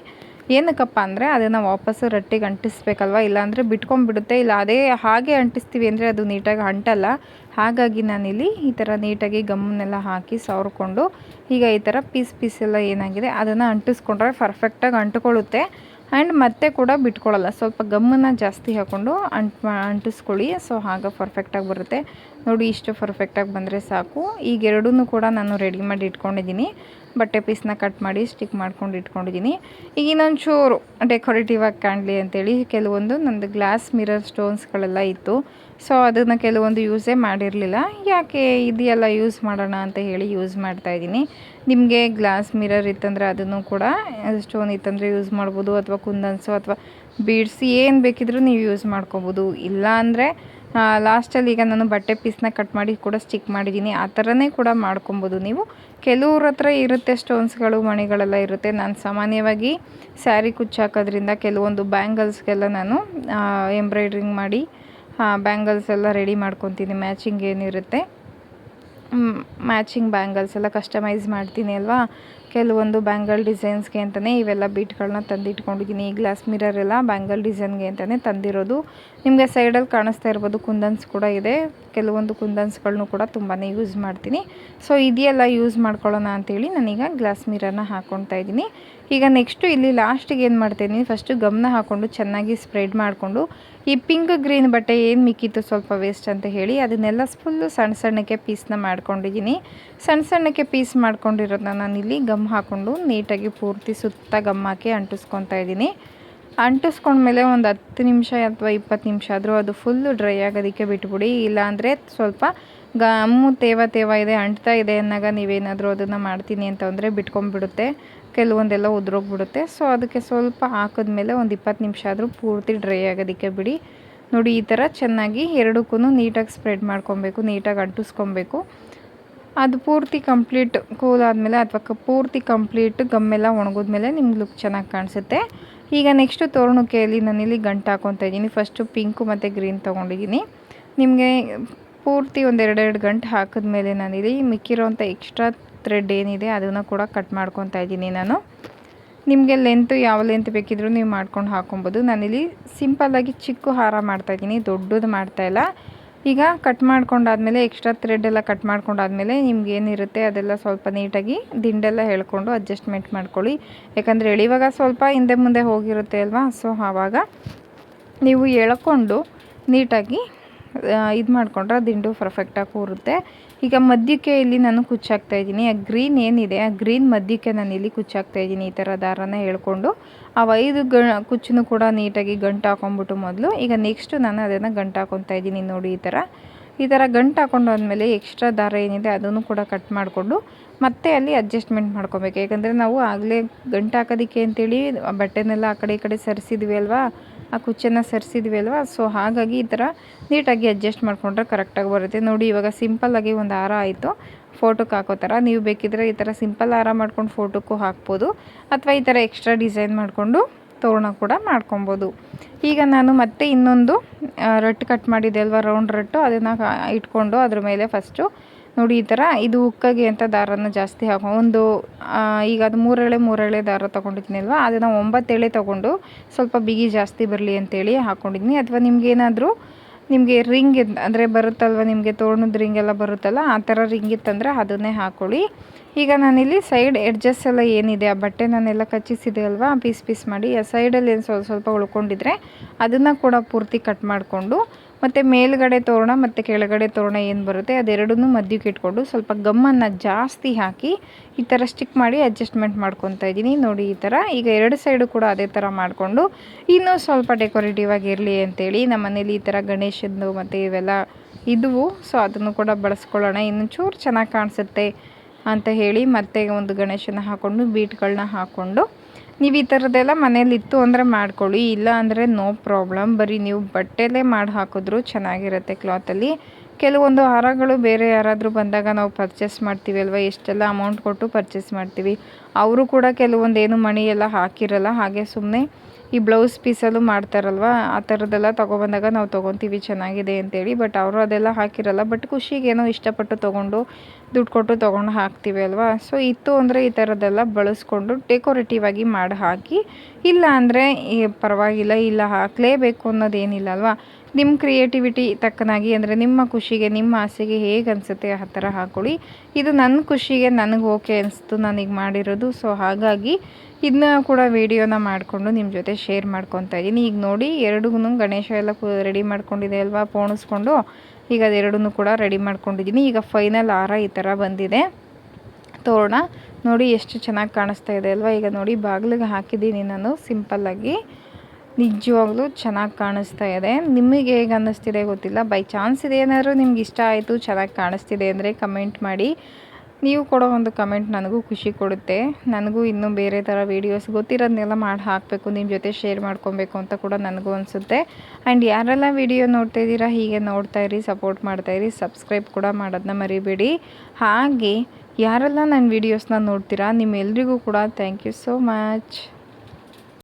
ಏನಕ್ಕಪ್ಪ ಅಂದರೆ ಅದನ್ನು ವಾಪಸ್ಸು ರಟ್ಟಿಗೆ ಅಂಟಿಸ್ಬೇಕಲ್ವ? ಇಲ್ಲಾಂದರೆ ಬಿಟ್ಕೊಂಡ್ಬಿಡುತ್ತೆ. ಇಲ್ಲ, ಅದೇ ಹಾಗೆ ಅಂಟಿಸ್ತೀವಿ ಅಂದರೆ ಅದು ನೀಟಾಗಿ ಅಂಟಲ್ಲ. ಹಾಗಾಗಿ ನಾನಿಲ್ಲಿ ಈ ಥರ ನೀಟಾಗಿ ಗಮ್ಮನ್ನೆಲ್ಲ ಹಾಕಿ ಸವರ್ಕೊಂಡು ಈಗ ಈ ಥರ ಪೀಸ್ ಪೀಸ್ ಎಲ್ಲ ಏನಾಗಿದೆ, ಅದನ್ನು ಅಂಟಿಸ್ಕೊಂಡ್ರೆ ಪರ್ಫೆಕ್ಟಾಗಿ ಅಂಟ್ಕೊಳ್ಳುತ್ತೆ. ಆ್ಯಂಡ್ ಮತ್ತೆ ಕೂಡ ಬಿಟ್ಕೊಳ್ಳಲ್ಲ ಸ್ವಲ್ಪ ಗಮ್ಮನ್ನ ಜಾಸ್ತಿ ಹಾಕ್ಕೊಂಡು ಅಂಟ್ ಅಂಟಿಸ್ಕೊಳ್ಳಿ. ಸೊ ಆಗ ಪರ್ಫೆಕ್ಟಾಗಿ ಬರುತ್ತೆ. ನೋಡಿ, ಇಷ್ಟು ಪರ್ಫೆಕ್ಟಾಗಿ ಬಂದರೆ ಸಾಕು. ಈಗ ಎರಡೂ ಕೂಡ ನಾನು ರೆಡಿ ಮಾಡಿ ಇಟ್ಕೊಂಡಿದ್ದೀನಿ. ಬಟ್ಟೆ ಪೀಸ್ನ ಕಟ್ ಮಾಡಿ ಸ್ಟಿಕ್ ಮಾಡ್ಕೊಂಡು ಇಟ್ಕೊಂಡಿದ್ದೀನಿ. ಈಗ ಇನ್ನೊಂದು ಚೂರು ಡೆಕೋರೇಟಿವ್ ಆಗಿ ಕಾಣಲಿ ಅಂತೇಳಿ. ಕೆಲವೊಂದು ನಂದು ಗ್ಲಾಸ್ ಮಿರರ್ ಸ್ಟೋನ್ಸ್ಗಳೆಲ್ಲ ಇತ್ತು. ಸೊ ಅದನ್ನು ಕೆಲವೊಂದು ಯೂಸೇ ಮಾಡಿರಲಿಲ್ಲ. ಯಾಕೆ ಇದೆಲ್ಲ ಯೂಸ್ ಮಾಡೋಣ ಅಂತ ಹೇಳಿ ಯೂಸ್ ಮಾಡ್ತಾಯಿದ್ದೀನಿ ನಿಮಗೆ ಗ್ಲಾಸ್ ಮಿರರ್ ಇತ್ತಂದರೆ ಅದನ್ನು ಕೂಡ ಸ್ಟೋನ್ ಇತ್ತಂದರೆ ಯೂಸ್ ಮಾಡ್ಬೋದು, ಅಥವಾ ಕುಂದನ್ಸು, ಅಥವಾ ಬೀಡ್ಸ್ ಏನು ಬೇಕಿದ್ರೂ ನೀವು ಯೂಸ್ ಮಾಡ್ಕೊಬೋದು. ಇಲ್ಲ ಅಂದರೆ ಲಾಸ್ಟಲ್ಲಿ ಈಗ ನಾನು ಬಟ್ಟೆ ಪೀಸ್ನ ಕಟ್ ಮಾಡಿ ಕೂಡ ಸ್ಟಿಕ್ ಮಾಡಿದ್ದೀನಿ. ಆ ಥರನೇ ಕೂಡ ಮಾಡ್ಕೊಬೋದು ನೀವು. ಕೆಲವ್ರ ಹತ್ರ ಇರುತ್ತೆ ಸ್ಟೋನ್ಸ್ಗಳು ಮಣಿಗಳೆಲ್ಲ ಇರುತ್ತೆ. ನಾನು ಸಾಮಾನ್ಯವಾಗಿ ಸ್ಯಾರಿ ಕುಚ್ಚಾಕೋದ್ರಿಂದ ಕೆಲವೊಂದು ಬ್ಯಾಂಗಲ್ಸ್ಗೆಲ್ಲ ನಾನು ಎಂಬ್ರಾಯ್ಡ್ರಿಂಗ್ ಮಾಡಿ ಬ್ಯಾಂಗಲ್ಸ್ ಎಲ್ಲ ರೆಡಿ ಮಾಡ್ಕೊತೀನಿ. ಮ್ಯಾಚಿಂಗ್ ಏನಿರುತ್ತೆ? ಮ್ಯಾಚಿಂಗ್ ಬ್ಯಾಂಗಲ್ಸ್ ಎಲ್ಲ ಕಸ್ಟಮೈಸ್ ಮಾಡ್ತೀನಿ ಅಲ್ವಾ? ಕೆಲವೊಂದು ಬ್ಯಾಂಗಲ್ ಡಿಸೈನ್ಸ್ಗೆ ಅಂತಲೇ ಇವೆಲ್ಲ ಬೀಟ್ಗಳನ್ನ ತಂದಿಟ್ಕೊಂಡಿದ್ದೀನಿ. ಈ ಗ್ಲಾಸ್ ಮಿರರ್ ಎಲ್ಲ ಬ್ಯಾಂಗಲ್ ಡಿಸೈನ್ಗೆ ಅಂತಲೇ ತಂದಿರೋದು. ನಿಮಗೆ ಸೈಡಲ್ಲಿ ಕಾಣಿಸ್ತಾ ಇರ್ಬೋದು ಕುಂದನ್ಸ್ ಕೂಡ ಇದೆ. ಕೆಲವೊಂದು ಕುಂದನ್ಸ್ಗಳನ್ನೂ ಕೂಡ ತುಂಬಾ ಯೂಸ್ ಮಾಡ್ತೀನಿ. ಸೊ ಇದೆಲ್ಲ ಯೂಸ್ ಮಾಡ್ಕೊಳ್ಳೋಣ ಅಂತೇಳಿ ನಾನೀಗ ಗ್ಲಾಸ್ ಮಿರರ್ನ ಹಾಕ್ಕೊಳ್ತಾ ಇದ್ದೀನಿ. ಈಗ ನೆಕ್ಸ್ಟು ಇಲ್ಲಿ ಲಾಸ್ಟಿಗೆ ಏನು ಮಾಡ್ತೀನಿ ಫಸ್ಟು ಗಮನ ಹಾಕ್ಕೊಂಡು ಚೆನ್ನಾಗಿ ಸ್ಪ್ರೆಡ್ ಮಾಡಿಕೊಂಡು, ಈ ಪಿಂಕ್ ಗ್ರೀನ್ ಬಟ್ಟೆ ಏನು ಮಿಕ್ಕಿತ್ತು ಸ್ವಲ್ಪ ವೇಸ್ಟ್ ಅಂತ ಹೇಳಿ ಅದನ್ನೆಲ್ಲ ಫುಲ್ಲು ಸಣ್ಣ ಸಣ್ಣಕ್ಕೆ ಪೀಸ್ನ ಮಾಡ್ಕೊಂಡಿದ್ದೀನಿ. ಸಣ್ಣ ಸಣ್ಣಕ್ಕೆ ಪೀಸ್ ಮಾಡ್ಕೊಂಡಿರೋದನ್ನ ನಾನಿಲ್ಲಿ ಗಮ್ ಹಾಕ್ಕೊಂಡು ನೀಟಾಗಿ ಪೂರ್ತಿ ಸುತ್ತ ಗಮ್ ಹಾಕಿ ಅಂಟಿಸ್ಕೊತಾ ಇದ್ದೀನಿ. ಅಂಟಿಸ್ಕೊಂಡ್ಮೇಲೆ ಒಂದು ಹತ್ತು ನಿಮಿಷ ಅಥವಾ ಇಪ್ಪತ್ತು ನಿಮಿಷ ಆದರೂ ಅದು ಫುಲ್ಲು ಡ್ರೈ ಆಗೋದಕ್ಕೆ ಬಿಟ್ಬಿಡಿ. ಇಲ್ಲಾಂದರೆ ಸ್ವಲ್ಪ ಗಮ್ಮು ತೇವ ತೇವ ಇದೆ, ಅಂಟ್ತಾ ಇದೆ ಅನ್ನಾಗ ನೀವೇನಾದರೂ ಅದನ್ನು ಮಾಡ್ತೀನಿ ಅಂತ ಅಂದರೆ ಬಿಟ್ಕೊಂಡ್ಬಿಡುತ್ತೆ. ಕೆಲವೊಂದೆಲ್ಲ ಉದುರೋಗ್ಬಿಡುತ್ತೆ. ಸೊ ಅದಕ್ಕೆ ಸ್ವಲ್ಪ ಹಾಕಿದ್ಮೇಲೆ ಒಂದು ಇಪ್ಪತ್ತು ನಿಮಿಷ ಆದರೂ ಪೂರ್ತಿ ಡ್ರೈ ಆಗೋದಕ್ಕೆ ಬಿಡಿ. ನೋಡಿ, ಈ ಥರ ಚೆನ್ನಾಗಿ ಎರಡಕ್ಕೂ ನೀಟಾಗಿ ಸ್ಪ್ರೆಡ್ ಮಾಡ್ಕೊಬೇಕು, ನೀಟಾಗಿ ಅಂಟಿಸ್ಕೊಬೇಕು. ಅದು ಪೂರ್ತಿ ಕಂಪ್ಲೀಟ್ ಕೂಲ್ ಆದಮೇಲೆ ಅಥವಾ ಪೂರ್ತಿ ಕಂಪ್ಲೀಟ್ ಗಮ್ಮೆಲ್ಲ ಒಣಗಿದ್ಮೇಲೆ ನಿಮ್ಗೆ ಲುಕ್ ಚೆನ್ನಾಗಿ ಕಾಣಿಸುತ್ತೆ. ಈಗ ನೆಕ್ಸ್ಟು ತೋರಣಕ್ಕೆಯಲ್ಲಿ ನಾನಿಲ್ಲಿ ಗಂಟು ಹಾಕೊತಾ ಇದ್ದೀನಿ. ಫಸ್ಟು ಪಿಂಕು ಮತ್ತು ಗ್ರೀನ್ ತೊಗೊಂಡಿದ್ದೀನಿ. ನಿಮಗೆ ಪೂರ್ತಿ ಒಂದು ಎರಡೆರಡು ಗಂಟು ಹಾಕಿದ್ಮೇಲೆ ನಾನಿಲ್ಲಿ ಮಿಕ್ಕಿರೋಂಥ ಎಕ್ಸ್ಟ್ರಾ ಥ್ರೆಡ್ ಏನಿದೆ ಅದನ್ನು ಕೂಡ ಕಟ್ ಮಾಡ್ಕೊತಾ ಇದ್ದೀನಿ ನಾನು. ನಿಮಗೆ ಲೆಂತು ಯಾವ ಲೆಂತ್ ಬೇಕಿದ್ರೂ ನೀವು ಮಾಡ್ಕೊಂಡು ಹಾಕೊಬೋದು. ನಾನಿಲ್ಲಿ ಸಿಂಪಲ್ಲಾಗಿ ಚಿಕ್ಕ ಹಾರ ಮಾಡ್ತಾಯಿದ್ದೀನಿ ದೊಡ್ಡದು ಮಾಡ್ತಾಯಿಲ್ಲ ಈಗ ಕಟ್ ಮಾಡ್ಕೊಂಡಾದ್ಮೇಲೆ ಎಕ್ಸ್ಟ್ರಾ ಥ್ರೆಡ್ ಎಲ್ಲ ಕಟ್ ಮಾಡ್ಕೊಂಡಾದ್ಮೇಲೆ ನಿಮ್ಗೆ ಏನಿರುತ್ತೆ ಅದೆಲ್ಲ ಸ್ವಲ್ಪ ನೀಟಾಗಿ ದಿಂಡೆಲ್ಲ ಹೇಳ್ಕೊಂಡು ಅಡ್ಜಸ್ಟ್ಮೆಂಟ್ ಮಾಡ್ಕೊಳ್ಳಿ. ಯಾಕಂದರೆ ಎಳಿವಾಗ ಸ್ವಲ್ಪ ಹಿಂದೆ ಮುಂದೆ ಹೋಗಿರುತ್ತೆ ಅಲ್ವಾ? ಸೊ ಆವಾಗ ನೀವು ಎಳ್ಕೊಂಡು ನೀಟಾಗಿ ಇದು ಮಾಡಿಕೊಂಡ್ರೆ ದಿಂಡು ಪರ್ಫೆಕ್ಟಾಗಿ ಕೂರುತ್ತೆ. ಈಗ ಮಧ್ಯಕ್ಕೆ ಇಲ್ಲಿ ನಾನು ಕುಚ್ಚಾಕ್ತಾ ಇದ್ದೀನಿ. ಆ ಗ್ರೀನ್ ಏನಿದೆ, ಆ ಗ್ರೀನ್ ಮಧ್ಯಕ್ಕೆ ನಾನು ಇಲ್ಲಿ ಕುಚ್ಚಾಕ್ತಾ ಇದ್ದೀನಿ ಈ ಥರ ದಾರನ ಹೇಳ್ಕೊಂಡು. ಆ ಐದು ಗ, ಕುಚ್ಚನ್ನು ಕೂಡ ನೀಟಾಗಿ ಗಂಟು ಹಾಕೊಂಡ್ಬಿಟ್ಟು ಮೊದಲು. ಈಗ ನೆಕ್ಸ್ಟು ನಾನು ಅದನ್ನು ಗಂಟು ಹಾಕೊತಾ ಇದ್ದೀನಿ ನೋಡಿ ಈ ಥರ. ಈ ಥರ ಗಂಟು ಹಾಕೊಂಡು ಆದಮೇಲೆ ಎಕ್ಸ್ಟ್ರಾ ದಾರ ಏನಿದೆ ಅದನ್ನು ಕೂಡ ಕಟ್ ಮಾಡಿಕೊಂಡು ಮತ್ತೆ ಅಲ್ಲಿ ಅಡ್ಜಸ್ಟ್ಮೆಂಟ್ ಮಾಡ್ಕೋಬೇಕು. ಯಾಕಂದರೆ ನಾವು ಆಗಲೇ ಗಂಟು ಹಾಕೋದಕ್ಕೆ ಅಂತೇಳಿ ಬಟ್ಟೆನೆಲ್ಲ ಆ ಕಡೆ ಈ ಕಡೆ ಸರಿಸಿದ್ವಿ ಅಲ್ವಾ? ಆ ಕುಚ್ಚನ್ನು ಸರಿಸಿದ್ವಿ ಅಲ್ವಾ? ಸೊ ಹಾಗಾಗಿ ಈ ಥರ ನೀಟಾಗಿ ಅಡ್ಜಸ್ಟ್ ಮಾಡಿಕೊಂಡ್ರೆ ಕರೆಕ್ಟಾಗಿ ಬರುತ್ತೆ. ನೋಡಿ, ಇವಾಗ ಸಿಂಪಲ್ಲಾಗಿ ಒಂದು ಹಾರ ಆಯಿತು. ಫೋಟೋಕ್ಕೆ ಹಾಕೋ ಥರ. ನೀವು ಬೇಕಿದ್ರೆ ಈ ಥರ ಸಿಂಪಲ್ ಹಾರ ಮಾಡ್ಕೊಂಡು ಫೋಟೋಕ್ಕೂ ಹಾಕ್ಬೋದು. ಅಥವಾ ಈ ಥರ ಎಕ್ಸ್ಟ್ರಾ ಡಿಸೈನ್ ಮಾಡಿಕೊಂಡು ತೋರಣ ಕೂಡ ಮಾಡ್ಕೊಬೋದು. ಈಗ ನಾನು ಮತ್ತೆ ಇನ್ನೊಂದು ರಟ್ಟು ಕಟ್ ಮಾಡಿದ್ದೆ ಅಲ್ವಾ? ರೌಂಡ್ ರಟ್ಟು. ಅದನ್ನು ಇಟ್ಕೊಂಡು ಅದ್ರ ಮೇಲೆ ಫಸ್ಟು ನೋಡಿ ಈ ಥರ ಇದು ಉಕ್ಕಗೆ ಅಂತ ದಾರನ ಜಾಸ್ತಿ ಹಾಕೋ ಒಂದು ಈಗ ಅದು ಮೂರೆಳೆ ಮೂರೆಳೆ ದಾರ ತೊಗೊಂಡಿದ್ದೀನಿ ಅಲ್ವಾ? ಅದನ್ನು ಒಂಬತ್ತು ಎಳೆ ತೊಗೊಂಡು ಸ್ವಲ್ಪ ಬಿಗಿ ಜಾಸ್ತಿ ಬರಲಿ ಅಂತೇಳಿ ಹಾಕ್ಕೊಂಡಿದ್ದೀನಿ ಅಥವಾ ನಿಮ್ಗೇನಾದರೂ ನಿಮಗೆ ರಿಂಗ್ ಅಂದರೆ ಬರುತ್ತಲ್ವ ನಿಮಗೆ ತೋರಣದ ರಿಂಗ್ ಎಲ್ಲ ಬರುತ್ತಲ್ಲ, ಆ ಥರ ರಿಂಗ್ ಇತ್ತಂದರೆ ಅದನ್ನೇ ಹಾಕ್ಕೊಳ್ಳಿ ಈಗ ನಾನಿಲ್ಲಿ ಸೈಡ್ ಎಡ್ಜಸ್ ಎಲ್ಲ ಏನಿದೆ, ಆ ಬಟ್ಟೆ ನಾನೆಲ್ಲ ಕಚ್ಚಿಸಿದೆ ಅಲ್ವಾ? ಪೀಸ್ ಪೀಸ್ ಮಾಡಿ ಆ ಸೈಡಲ್ಲಿ ಏನು ಸ್ವಲ್ಪ ಸ್ವಲ್ಪ ಉಳ್ಕೊಂಡಿದ್ರೆ ಅದನ್ನು ಕೂಡ ಪೂರ್ತಿ ಕಟ್ ಮಾಡಿಕೊಂಡು ಮತ್ತು ಮೇಲ್ಗಡೆ ತೋರಣ ಮತ್ತು ಕೆಳಗಡೆ ತೋರಣ ಏನು ಬರುತ್ತೆ? ಅದೆರಡನ್ನೂ ಮಧ್ಯಕ್ಕೆ ಇಟ್ಕೊಂಡು ಸ್ವಲ್ಪ ಗಮ್ಮನ್ನು ಜಾಸ್ತಿ ಹಾಕಿ ಈ ಥರ ಸ್ಟಿಕ್ ಮಾಡಿ ಅಡ್ಜಸ್ಟ್ಮೆಂಟ್ ಮಾಡ್ಕೊತಾ ಇದ್ದೀನಿ. ನೋಡಿ ಈ ಥರ ಈಗ ಎರಡು ಸೈಡು ಕೂಡ ಅದೇ ಥರ ಮಾಡಿಕೊಂಡು ಇನ್ನೂ ಸ್ವಲ್ಪ ಡೆಕೋರೇಟಿವ್ ಆಗಿರಲಿ ಅಂತೇಳಿ ನಮ್ಮ ಮನೇಲಿ ಈ ಥರ ಗಣೇಶದ್ದು ಮತ್ತು ಇವೆಲ್ಲ ಇದುವು. ಸೊ ಅದನ್ನು ಕೂಡ ಬಳಸ್ಕೊಳ್ಳೋಣ. ಇನ್ನು ಚೂರು ಚೆನ್ನಾಗಿ ಕಾಣಿಸುತ್ತೆ ಅಂತ ಹೇಳಿ ಮತ್ತೆ ಒಂದು ಗಣೇಶನ ಹಾಕ್ಕೊಂಡು ಬೀಟ್ಗಳನ್ನ ಹಾಕ್ಕೊಂಡು ನೀವು ಈ ಥರದ್ದೆಲ್ಲ ಮನೇಲಿತ್ತು ಅಂದರೆ ಮಾಡ್ಕೊಳ್ಳಿ, ಇಲ್ಲ ಅಂದರೆ ನೋ ಪ್ರಾಬ್ಲಮ್. ಬರೀ ನೀವು ಬಟ್ಟೆಲೇ ಮಾಡಿ ಹಾಕಿದ್ರು ಚೆನ್ನಾಗಿರುತ್ತೆ ಕ್ಲಾತಲ್ಲಿ. ಕೆಲವೊಂದು ಹಾರಗಳು ಬೇರೆ ಯಾರಾದರೂ ಬಂದಾಗ ನಾವು ಪರ್ಚೇಸ್ ಮಾಡ್ತೀವಿ ಅಲ್ವಾ? ಎಷ್ಟೆಲ್ಲ ಅಮೌಂಟ್ ಕೊಟ್ಟು ಪರ್ಚೇಸ್ ಮಾಡ್ತೀವಿ? ಅವರು ಕೂಡ ಕೆಲವೊಂದು ಏನು ಮಣಿ ಹಾಕಿರಲ್ಲ, ಹಾಗೆ ಸುಮ್ಮನೆ ಈ ಬ್ಲೌಸ್ ಪೀಸಲ್ಲೂ ಮಾಡ್ತಾರಲ್ವ? ಆ ಥರದ್ದೆಲ್ಲ ತೊಗೊಬಂದಾಗ ನಾವು ತೊಗೊತೀವಿ, ಚೆನ್ನಾಗಿದೆ ಅಂತೇಳಿ. ಬಟ್ ಅವರು ಅದೆಲ್ಲ ಹಾಕಿರಲ್ಲ. ಬಟ್ ಖುಷಿಗೇನೋ ಇಷ್ಟಪಟ್ಟು ತೊಗೊಂಡು, ದುಡ್ಡು ಕೊಟ್ಟು ತೊಗೊಂಡು ಹಾಕ್ತೀವಿ ಅಲ್ವಾ? ಸೊ ಇತ್ತು ಅಂದರೆ ಈ ಥರದ್ದೆಲ್ಲ ಬಳಸ್ಕೊಂಡು ಡೆಕೋರೇಟಿವ್ ಆಗಿ ಮಾಡಿ ಹಾಕಿ, ಇಲ್ಲ ಅಂದರೆ ಪರವಾಗಿಲ್ಲ, ಇಲ್ಲ ಹಾಕಲೇಬೇಕು ಅನ್ನೋದೇನಿಲ್ಲ ಅಲ್ವಾ? ನಿಮ್ಮ ಕ್ರಿಯೇಟಿವಿಟಿ ತಕ್ಕನಾಗಿ ಅಂದರೆ ನಿಮ್ಮ ಖುಷಿಗೆ, ನಿಮ್ಮ ಆಸೆಗೆ ಹೇಗೆ ಅನಿಸುತ್ತೆ ಆ ಥರ ಹಾಕೊಳ್ಳಿ. ಇದು ನನ್ನ ಖುಷಿಗೆ, ನನಗೆ ಓಕೆ ಅನಿಸ್ತು, ನನಗೆ ಮಾಡಿರೋದು. ಸೊ ಹಾಗಾಗಿ ಇದನ್ನ ಕೂಡ ವೀಡಿಯೋನ ಮಾಡಿಕೊಂಡು ನಿಮ್ಮ ಜೊತೆ ಶೇರ್ ಮಾಡ್ಕೊತಾ ಇದ್ದೀನಿ ಈಗ ನೋಡಿ ಎರಡೂ ಗಣೇಶ ಎಲ್ಲ ರೆಡಿ ಮಾಡ್ಕೊಂಡಿದೆ ಅಲ್ವಾ? ಪೋಣಿಸ್ಕೊಂಡು ಈಗ ಅದೆರಡೂ ಕೂಡ ರೆಡಿ ಮಾಡ್ಕೊಂಡಿದ್ದೀನಿ ಈಗ ಫೈನಲ್ ಹಾರ ಈ ಥರ ಬಂದಿದೆ. ತೋರಣ, ನೋಡಿ ಎಷ್ಟು ಚೆನ್ನಾಗಿ ಕಾಣಿಸ್ತಾ ಇದೆ ಅಲ್ವಾ? ಈಗ ನೋಡಿ, ಬಾಗಿಲಿಗೆ ಹಾಕಿದ್ದೀನಿ ನಾನು ಸಿಂಪಲ್ಲಾಗಿ ನಿಜವಾಗ್ಲೂ ಚೆನ್ನಾಗಿ ಕಾಣಿಸ್ತಾ ಇದೆ. ನಿಮಗೆ ಹೇಗೆ ಅನ್ನಿಸ್ತಿದೆ ಗೊತ್ತಿಲ್ಲ. ಬೈ ಚಾನ್ಸ್ ಇದೆ ಏನಾದರೂ ನಿಮ್ಗೆ ಇಷ್ಟ ಆಯಿತು, ಚೆನ್ನಾಗಿ ಕಾಣಿಸ್ತಿದೆ ಅಂದರೆ ಕಮೆಂಟ್ ಮಾಡಿ. ನೀವು ಕೊಡೋ ಒಂದು ಕಮೆಂಟ್ ನನಗೂ ಖುಷಿ ಕೊಡುತ್ತೆ. ನನಗೂ ಇನ್ನೂ ಬೇರೆ ಥರ ವೀಡಿಯೋಸ್ ಗೊತ್ತಿರೋದನ್ನೆಲ್ಲ ಮಾಡಿ ಹಾಕಬೇಕು ನಿಮ್ಮ ಜೊತೆ ಶೇರ್ ಮಾಡ್ಕೊಬೇಕು ಅಂತ ಕೂಡ ನನಗೂ ಅನಿಸುತ್ತೆ. ಆ್ಯಂಡ್ ಯಾರೆಲ್ಲ ವೀಡಿಯೋ ನೋಡ್ತಾ ಇದ್ದೀರಾ, ಹೀಗೆ ನೋಡ್ತಾ ಇರಿ ಸಪೋರ್ಟ್ ಮಾಡ್ತಾ ಇರಿ ಸಬ್ಸ್ಕ್ರೈಬ್ ಕೂಡ ಮಾಡೋದನ್ನ ಮರಿಬೇಡಿ. ಹಾಗೆ ಯಾರೆಲ್ಲ ನನ್ನ ವೀಡಿಯೋಸ್ನ ನೋಡ್ತೀರಾ, ನಿಮ್ಮೆಲ್ರಿಗೂ ಕೂಡ ಥ್ಯಾಂಕ್ ಯು ಸೋ ಮಚ್